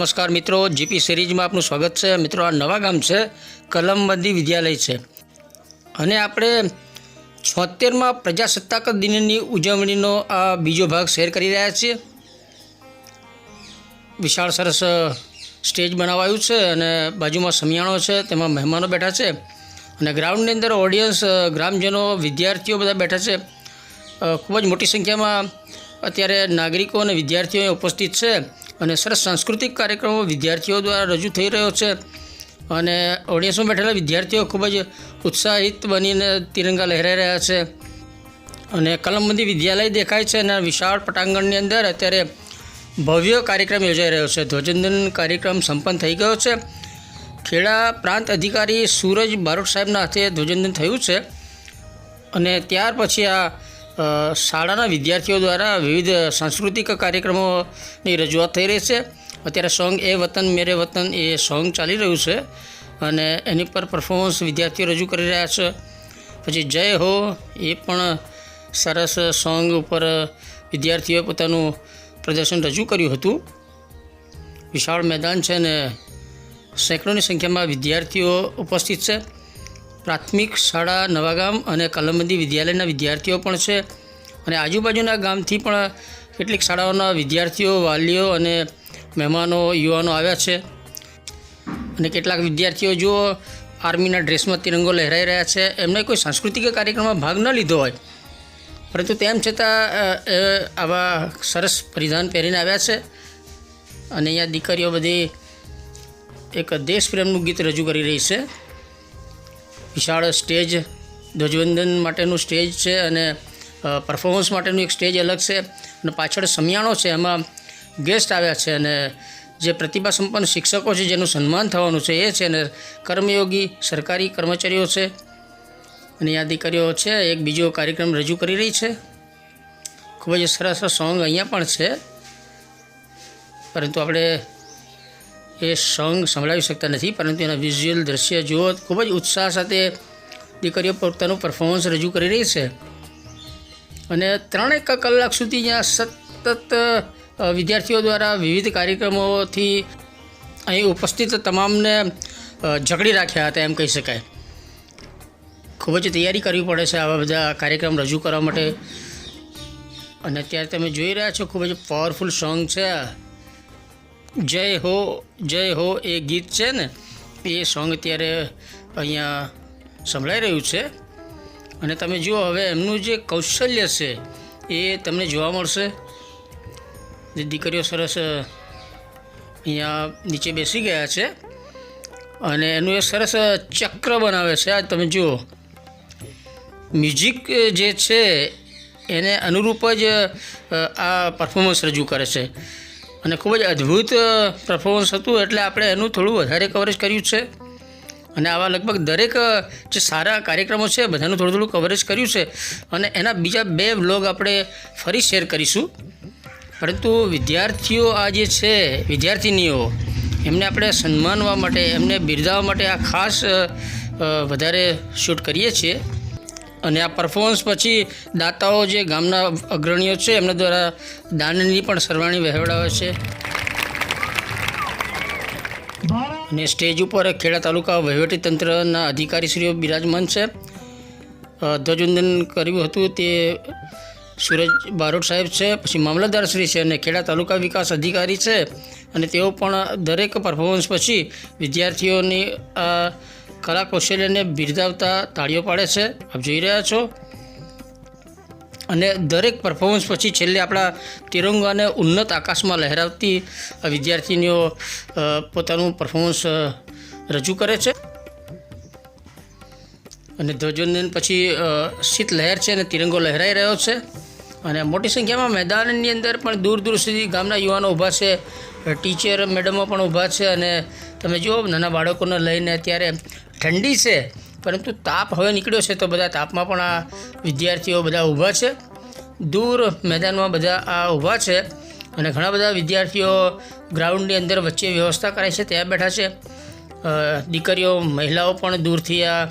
નમસ્કાર મિત્રો, જીપી સિરીઝમાં આપનું સ્વાગત છે. મિત્રો, આ નવા ગામ છે, કલમબંધી વિદ્યાલય છે. અને આપણે છોતેરમાં પ્રજાસત્તાક દિનની ઉજવણીનો આ બીજો ભાગ શેર કરી રહ્યા છીએ. વિશાળ સરસ સ્ટેજ બનાવાયું છે અને બાજુમાં સમિયાણો છે, તેમાં મહેમાનો બેઠા છે. અને ગ્રાઉન્ડની અંદર ઓડિયન્સ ગ્રામજનો, વિદ્યાર્થીઓ બધા બેઠા છે. ખૂબ જ મોટી સંખ્યામાં અત્યારે નાગરિકો અને વિદ્યાર્થીઓ ઉપસ્થિત છે. અને સરસ સાંસ્કૃતિક કાર્યક્રમો વિદ્યાર્થીઓ દ્વારા રજૂ થઈ રહ્યો છે. અને ઓડિયન્સમાં બેઠેલા વિદ્યાર્થીઓ ખૂબ જ ઉત્સાહિત બનીને તિરંગા લહેરાઈ રહ્યા છે. અને કલમબંધી વિદ્યાલય દેખાય છે અને વિશાળ પટાંગણની અંદર અત્યારે ભવ્ય કાર્યક્રમ યોજાઈ રહ્યો છે. ધ્વજવંદન કાર્યક્રમ સંપન્ન થઈ ગયો છે. ખેડા પ્રાંત અધિકારી સૂરજ બારોટ સાહેબના હાથે ધ્વજવંદન થયું છે. અને ત્યાર પછી આ શાળાના વિદ્યાર્થીઓ દ્વારા વિવિધ સાંસ્કૃતિક કાર્યક્રમોની રજૂઆત થઈ રહી છે. અત્યારે સોંગ એ વતન, મેરે વતન એ સોંગ ચાલી રહ્યું છે અને એની પર પરફોર્મન્સ વિદ્યાર્થીઓ રજૂ કરી રહ્યા છે. પછી જય હો એ પણ સરસ સોંગ ઉપર વિદ્યાર્થીઓએ પોતાનું પ્રદર્શન રજૂ કર્યું હતું. વિશાળ મેદાન છે અને સેંકડોની સંખ્યામાં વિદ્યાર્થીઓ ઉપસ્થિત છે. પ્રાથમિક શાળા નવાગામ અને કલમબંધી વિદ્યાલયના વિદ્યાર્થીઓ પણ છે. અને આજુબાજુના ગામથી પણ કેટલીક શાળાઓના વિદ્યાર્થીઓ, વાલીઓ અને મહેમાનો, યુવાનો આવ્યા છે. અને કેટલાક વિદ્યાર્થીઓ જુઓ, આર્મીના ડ્રેસમાં તિરંગો લહેરાઈ રહ્યા છે. એમને કોઈ સાંસ્કૃતિક કાર્યક્રમમાં ભાગ ન લીધો હોય. પરંતુ તેમ છતાં આવા સરસ પરિધાન પહેરીને આવ્યા છે. અને અહીંયા દીકરીઓ બધી એક દેશપ્રેમનું ગીત રજૂ કરી રહી છે. વિશાળ સ્ટેજ, ધ્વજવંદન માટેનું સ્ટેજ છે અને પરફોર્મન્સ માટેનું એક સ્ટેજ અલગ છે અને પાછળ સમિયાણો છે. એમાં ગેસ્ટ આવ્યા છે અને જે પ્રતિભા સંપન્ન શિક્ષકો છે જેનું સન્માન થવાનું છે એ છે અને કર્મયોગી સરકારી કર્મચારીઓ છે અને આ દીકરીઓ છે. એક બીજો કાર્યક્રમ રજૂ કરી રહી છે. ખૂબ જ સરસ સોંગ અહીંયા પણ છે. પરંતુ આપણે એ સોંગ સંભળાવી શકતા નથી, પરંતુ એના વિઝ્યુઅલ દ્રશ્ય જુઓ, ખૂબ જ ઉત્સાહ સાથે દીકરીઓ પોતાનું પરફોર્મન્સ રજૂ કરી રહી છે. અને ત્રણેક કલાક સુધી જ્યાં સતત વિદ્યાર્થીઓ દ્વારા વિવિધ કાર્યક્રમોથી અહીં ઉપસ્થિત તમામને જકડી રાખ્યા હતા એમ કહી શકાય. ખૂબ જ તૈયારી કરવી પડે છે આવા બધા કાર્યક્રમ રજૂ કરવા માટે. અને અત્યારે તમે જોઈ રહ્યા છો, ખૂબ જ પાવરફુલ સોંગ છે જય હો જય હો એ ગીત છે ને, એ સોંગ અત્યારે અહીંયા સંભળાઈ રહ્યું છે. અને તમે જુઓ, હવે એમનું જે કૌશલ્ય છે, એ તમને જોવા મળશે. જે દીકરીઓ સરસ અહીંયા નીચે બેસી ગયા છે. અને એનું એ સરસ ચક્ર બનાવે છે. આ તમે જુઓ. મ્યુઝિક જે છે, એને અનુરૂપ જ આ પરફોર્મન્સ રજૂ કરે છે. અને ખૂબ જ અદ્ભુત પરફોર્મન્સ હતું. એટલે આપણે એનું થોડું વધારે કવરેજ કર્યું છે. અને આવા લગભગ દરેક જે સારા કાર્યક્રમો છે, બધાનું થોડું થોડું કવરેજ કર્યું છે. અને એના બીજા બે બ્લોગ આપણે ફરી શેર કરીશું. પરંતુ વિદ્યાર્થીઓ આ જે છે, વિદ્યાર્થિનીઓ, એમને આપણે સન્માનવા માટે, એમને બિરદાવવા માટે આ ખાસ વધારે શૂટ કરીએ છીએ. અને આ પરફોર્મન્સ પછી દાતાઓ જે ગામના અગ્રણીઓ છે, એમના દ્વારા દાનની પણ સરવાણી વહેવડાવે છે. અને સ્ટેજ ઉપર ખેડા તાલુકા વહીવટીતંત્રના અધિકારીશ્રીઓ બિરાજમાન છે. ધ્વજવંદન કર્યું હતું તે સુરજ બારોટ સાહેબ છે, પછી મામલતદાર શ્રી છે અને ખેડા તાલુકા વિકાસ અધિકારી છે. અને તેઓ પણ દરેક પરફોર્મન્સ પછી વિદ્યાર્થીઓની આ કલા કૌશલ્યને બિરદાવતા તાળીઓ પાડે છે. આપ જોઈ રહ્યા છો. અને દરેક પરફોર્મન્સ પછી છેલ્લે આપણા તિરંગાને ઉન્નત આકાશમાં લહેરાવતી વિદ્યાર્થીનીઓ પોતાનું પરફોર્મન્સ રજૂ કરે છે. અને ધ્વજવંદન પછી શીત લહેર છે અને તિરંગો લહેરાઈ રહ્યો છે. અને મોટી સંખ્યામાં મેદાનની અંદર પણ દૂર દૂર સુધી ગામના યુવાનો ઊભા છે. ટીચર મેડમો પણ ઊભા છે અને તમે જુઓ, નાના બાળકોને લઈને અત્યારે ઠંડી છે, પરંતુ તાપ હવે નીકળ્યો છે તો બધા તાપમાં પણ આ વિદ્યાર્થીઓ બધા ઊભા છે. દૂર મેદાનમાં બધા આ ઊભા છે અને ઘણા બધા વિદ્યાર્થીઓ ગ્રાઉન્ડની અંદર વચ્ચે વ્યવસ્થા કરાય છે, ત્યાં બેઠા છે. દીકરીઓ, મહિલાઓ પણ દૂરથી આ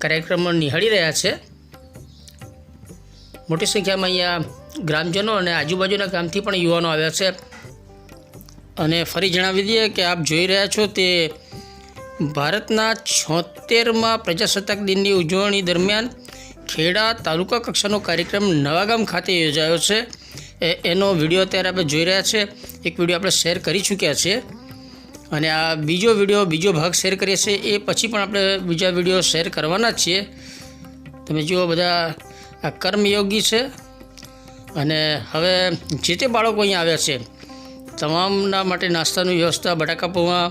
કાર્યક્રમમાં નિહાળી રહ્યા છે. મોટી સંખ્યામાં અહીંયા ગ્રામજનો અને આજુબાજુના ગામથી પણ યુવાનો આવ્યા છે. અને ફરી જણાવી દઈએ કે આપ જોઈ રહ્યા છો તે ભારતના છોતેરમાં પ્રજાસત્તાક દિનની ઉજવણી દરમિયાન ખેડા તાલુકા કક્ષાનો કાર્યક્રમ નવાગામ ખાતે યોજાયો છે. એનો વીડિયો અત્યારે આપણે જોઈ રહ્યા છે. એક વીડિયો આપણે શેર કરી ચૂક્યા છે. અને આ બીજો વીડિયો, બીજો ભાગ શેર કરીએ છીએ એ પછી પણ આપણે બીજા વીડિયો શેર કરવાના છીએ. તમે જુઓ બધા આ કર્મયોગી છે. અને હવે જે તે બાળકો અહીંયા આવ્યા છે, તમામના માટે નાસ્તાની વ્યવસ્થા, બટાકા પૌવા,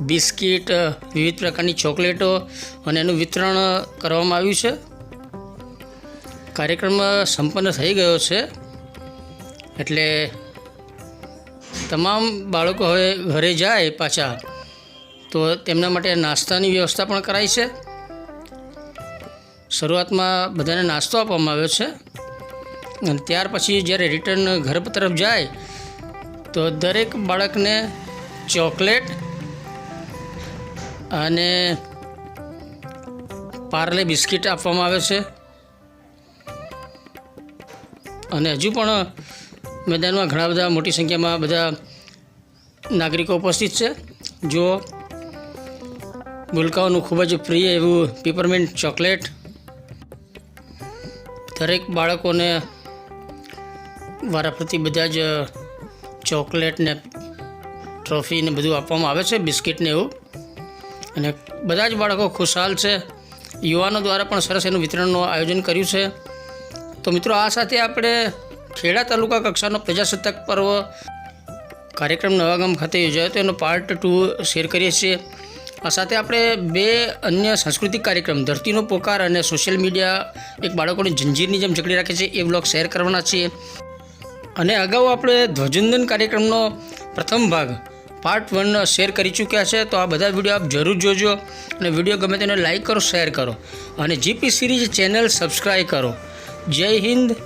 બિસ્કિટ, વિવિધ પ્રકારની ચોકલેટો અને એનું વિતરણ કરવામાં આવ્યું છે. કાર્યક્રમ સંપન્ન થઈ ગયો છે. એટલે તમામ બાળકો હવે ઘરે જાય પાછા, તો તેમના માટે નાસ્તાની વ્યવસ્થા પણ કરાઈ છે. શરૂઆતમાં બધાને નાસ્તો આપવામાં આવ્યો છે. અને ત્યાર પછી જ્યારે રિટર્ન ઘર તરફ જાય, તો દરેક બાળકને ચોકલેટ અને પાર્લે બિસ્કિટ આપવામાં આવે છે. અને હજુ પણ મેદાનમાં ઘણા બધા મોટી સંખ્યામાં બધા નાગરિકો ઉપસ્થિત છે. જો ગુલકાઓનું ખૂબ જ પ્રિય એવું પીપરમિન્ટ ચોકલેટ દરેક બાળકોને વારાફરતી બધા જ ચોકલેટ ને ટ્રોફી ને બધું આપવામાં આવે છે, બિસ્કિટ ને એવું. અને બધા જ બાળકો ખુશહાલ છે. યુવાનો દ્વારા પણ સરસ એનું વિતરણનું આયોજન કર્યું છે. તો મિત્રો, આ સાથે આપણે ખેડા તાલુકા કક્ષાનો પ્રજાસત્તાક પર્વ કાર્યક્રમ નવાગામ ખાતે યોજાયો હતો. એનો પાર્ટ ટુ શેર કરીએ છીએ. આ સાથે આપણે બે અન્ય સાંસ્કૃતિક કાર્યક્રમ, ધરતીનો પોકાર અને સોશિયલ મીડિયા એક બાળકોની જંજીરની જેમ જકડી રાખે છે, એ બ્લોગ શેર કરવાના છીએ. અને અગાઉ આપણે ધ્વજવંદન કાર્યક્રમનો પ્રથમ ભાગ પાર્ટ વન શેર કરી ચૂક્યા છે. તો આ બધા વીડિયો આપ જરૂર જોજો અને વીડિયો ગમે તેને લાઈક કરો શેર કરો. અને જીપી સિરીઝ ચેનલ સબસ્ક્રાઈબ કરો. જય હિન્દ,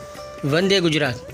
વંદે ગુજરાત.